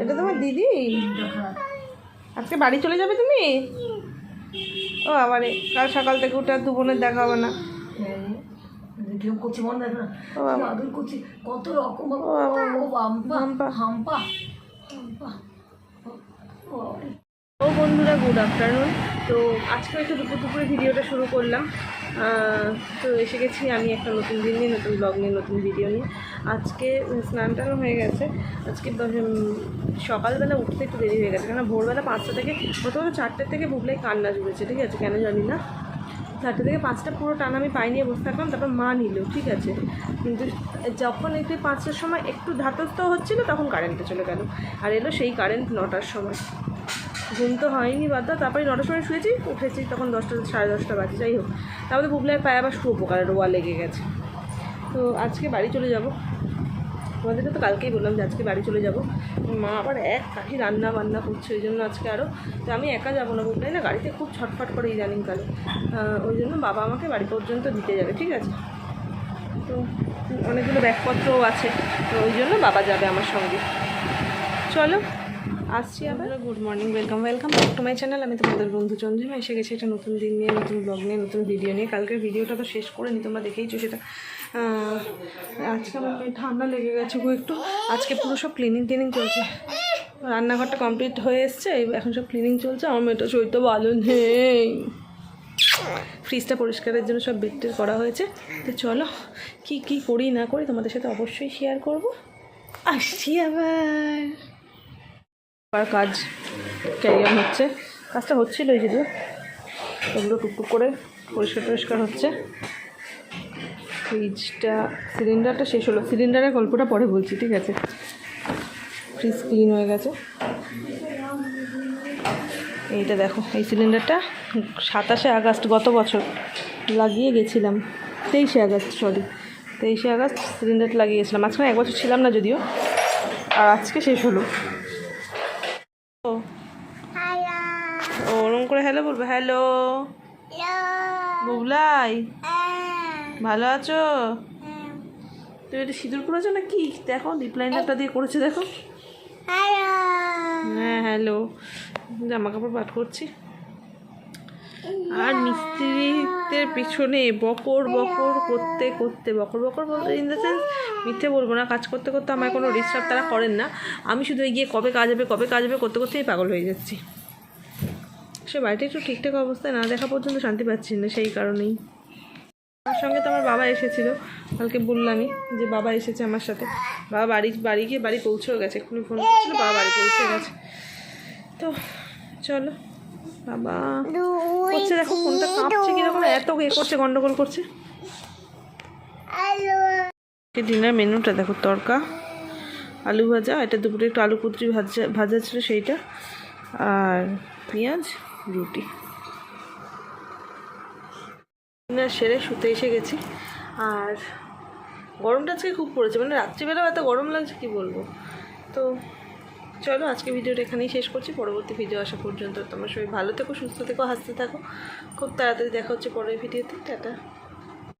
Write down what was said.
এটা তোমার দিদি? আজকে বাড়ি চলে যাবে তুমি? ও আবার কাল সকাল থেকে উঠে আর দু বোনের দেখা হবে না। কিরম করছে মনে না। আদর করছে কত রকম হাম্পা। হাম্পা। হাম্পা হাম্পা ও ও বন্ধুরা গুড আফটারনুন তো আজকে একটু দুপুর দুপুরে ভিডিওটা শুরু করলাম। তো এসে গেছি আমি একটা নতুন দিন নিয়ে, নতুন ব্লগ নিয়ে, নতুন ভিডিও নিয়ে। আজকে স্নান টান হয়ে গেছে। আজকে সকালবেলা উঠতে একটু দেরি হয়ে গেছে কেন ভোরবেলা পাঁচটা থেকে, প্রথমত চারটে থেকে ভুগলাই কান্না জুড়েছে ঠিক আছে? কেন জানি না। চারটে থেকে পাঁচটা পুরো টান আমি পাই নিয়ে বসে থাকলাম তারপর মা নিল, ঠিক আছে? কিন্তু যখন একটু পাঁচটার সময় একটু ধাতস্থ হচ্ছিল, তখন কারেন্টটা চলে গেল। আর এলো সেই কারেন্ট নটার সময়। ঘুম তো হয়নি বাদ তারপরে নটার সময় শুয়েছি, উঠেছি তখন দশটা, সাড়ে দশটা বাজে, যাই হোক। তারপরে বুবলার পায়ে আবার শুয়োপোকার রোয়া লেগে গেছে। তো আজকে বাড়ি চলে যাব। তোমাদেরকে তো কালকেই বললাম যে আজকে বাড়ি চলে যাব। মা আবার এক কাঠি রান্না বান্না করছে, ওই জন্য আজকে আরও তো আমি একা যাব না বুবলাই না, গাড়িতে খুব ছটফট করে ইদানিংকালে ওই জন্য বাবা আমাকে বাড়ি পর্যন্ত দিতে যাবে, ঠিক আছে? তো অনেকগুলো ব্যাগপত্রও আছে, তো ওই জন্য বাবা যাবে আমার সঙ্গে। চলো। আসছি আবার। Good morning welcome welcome back to my channel আমি তোমাদের বন্ধু চন্দ্রিমা, এসে গেছি একটা নতুন দিন নিয়ে, নতুন ব্লগ নিয়ে, নতুন ভিডিও নিয়ে। কালকের ভিডিওটা তো শেষ করে নি তোমরা দেখেইছো সেটা। আজকে আমার ঠান্ডা লেগে গেছে গো একটু। আজকে পুরো সব ক্লিনিং টিনিং চলছে। রান্নাঘরটা কমপ্লিট হয়ে এসছে এখন সব ক্লিনিং চলছে। আমার মেয়েটা শরীরটা ভালো নেই। ফ্রিজটা পরিষ্কারের জন্য সব বেডটের করা হয়েছে। তো চলো, কি কি করি, না করি তোমাদের সাথে অবশ্যই শেয়ার করব। আসছি আবার। আবার কাজ, ক্যারিয়ার হচ্ছে। কাজটা হচ্ছিলোই যদিও ওগুলো টুকটুক করে পরিষ্কার টরিষ্কার হচ্ছে। ফ্রিজটা, সিলিন্ডারটা শেষ হলো। সিলিন্ডারের গল্পটা পরে বলছি, ঠিক আছে? ফ্রিজ ক্লিন হয়ে গেছে। এইটা দেখো, এই সিলিন্ডারটা সাতাশে আগস্ট, গত বছর লাগিয়ে গেছিলাম। তেইশে আগস্ট সরি তেইশে আগস্ট সিলিন্ডারটা লাগিয়ে গেছিলাম। মাঝখানে এক বছর ছিলাম না যদিও। আর আজকে শেষ হলো ও ও ওরম করে হ্যালো বলবে। হ্যালো বুবলাই। ভালো আছো? তুমি এটা সিঁদুর করেছ না কি দেখো লিপ লাইনারটা দিয়ে করেছে দেখো। হ্যাঁ হ্যালো জামা কাপড় পাঠ করছি। আর মিস্ত্রিদের পিছনে বকর বকর করতে করতে বকর বকর বলতে ইন দ্য সেন্স মিথ্যে বলব না কাজ করতে করতে আমার কোনো ডিস্টার্ব তারা করেন না। আমি শুধু গিয়ে কবে কাজ হবে কবে কাজ হবে করতে করতেই পাগল হয়ে যাচ্ছি। সে বাড়িটা একটু ঠিকঠাক অবস্থায় না দেখা পর্যন্ত শান্তি পাচ্ছি না, সেই কারণেই। আমার সঙ্গে তো আমার বাবা এসেছিল, কালকে বললামই যে বাবা এসেছে আমার সাথে। বাবা বাড়ি বাড়ি গিয়ে বাড়ি পৌঁছেও গেছে, এক্ষুনি ফোন করছিল, বাবা বাড়ি পৌঁছে গেছে। তো চলো, বাবা। করছে দেখো ফোনটা কাঁপছে কীরকম, এত এ করছে, গন্ডগোল করছে। ডিনার মেনুটা দেখো, তরকা, আলু ভাজা, এটা দুপুরে একটু আলু কুদ্রি ভাজা ভাজা ছিল সেইটা, আর পেঁয়াজ রুটি। ডিনার সেরে শুতে এসে গেছি। আর গরমটা আজকে খুব পড়েছে মানে রাত্রিবেলাও এত গরম লাগছে, কি বলব? তো চলো, আজকে ভিডিওটা এখানেই শেষ করছি। পরবর্তী ভিডিও আসা পর্যন্ত তোমার সবাই ভালো থেকো, সুস্থ থেকো, হাসতে থাকো। খুব তাড়াতাড়ি দেখা হচ্ছে পরের ভিডিওতে টাটা।